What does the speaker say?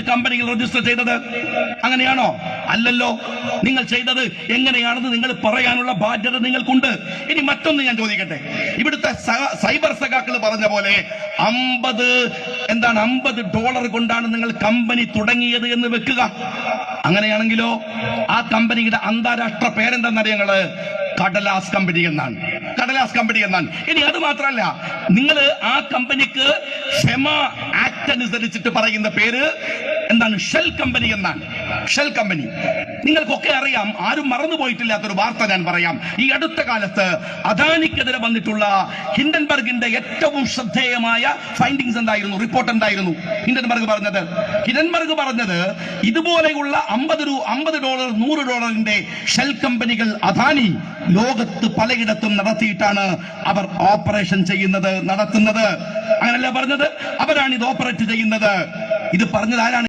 വെച്ച് കമ്പനികൾ രജിസ്റ്റർ ചെയ്തത്. അങ്ങനെയാണോ? അല്ലല്ലോ. നിങ്ങൾ ചെയ്തത് എങ്ങനെയാണെന്ന് നിങ്ങൾ പറയാനുള്ള ബാധ്യത നിങ്ങൾക്കുണ്ട്. ഇനി മറ്റൊന്ന് ഞാൻ ചോദിക്കട്ടെ. ഇവിടുത്തെ സൈബർ സഖാക്കൾ പറഞ്ഞ പോലെ അമ്പത് എന്താണ് അമ്പത് ഡോളർ കൊണ്ടാണ് നിങ്ങൾ കമ്പനി തുടങ്ങിയത് എന്ന് വെക്കുക. അങ്ങനെയാണെങ്കിലോ? ആ കമ്പനിയുടെ അന്താരാഷ്ട്ര പേരെന്താണെന്നറിയങ്ങൾ കടലാസ് കമ്പനി എന്നാണ്. കടലാസ് കമ്പനി എന്നാണ്. ഇനി അത് മാത്രമല്ല നിങ്ങൾ ആ കമ്പനിക്ക് ക്ഷമ ആക്ട് അനുസരിച്ചിട്ട് പറയുന്ന പേര് എന്താണ് ഷെൽ കമ്പനി എന്നാണ്. Shell company. നിങ്ങൾക്കൊക്കെ അറിയാം ആരും മറന്നു പോയിട്ടില്ലാത്തൊരു വാർത്ത ഞാൻ പറയാം. ഈ അടുത്ത കാലത്ത് അദാനിക്കെതിരെ വന്നിട്ടുള്ള ഹിൻഡൻബർഗിന്റെ ഏറ്റവും ശ്രദ്ധേയമായ ഫൈൻഡിങ്സ് എന്തായിരുന്നു? റിപ്പോർട്ട് എന്തായിരുന്നു? ഹിൻഡൻബർഗ് പറഞ്ഞത് ഹിൻഡൻബർഗ് പറഞ്ഞത് ഇതുപോലെയുള്ള അമ്പത് രൂപ അമ്പത് ഡോളർ നൂറ് ഡോളറിന്റെ ഷെൽ കമ്പനികൾ അദാനി ലോകത്ത് പലയിടത്തും നടത്തിയിട്ടാണ് അവർ ഓപ്പറേഷൻ ചെയ്യുന്നത് നടത്തുന്നത്. അങ്ങനല്ല പറഞ്ഞത്? അവരാണ് ഇത് ഓപ്പറേറ്റ് ചെയ്യുന്നത്. ഇത് പറഞ്ഞത് ആരാണ്?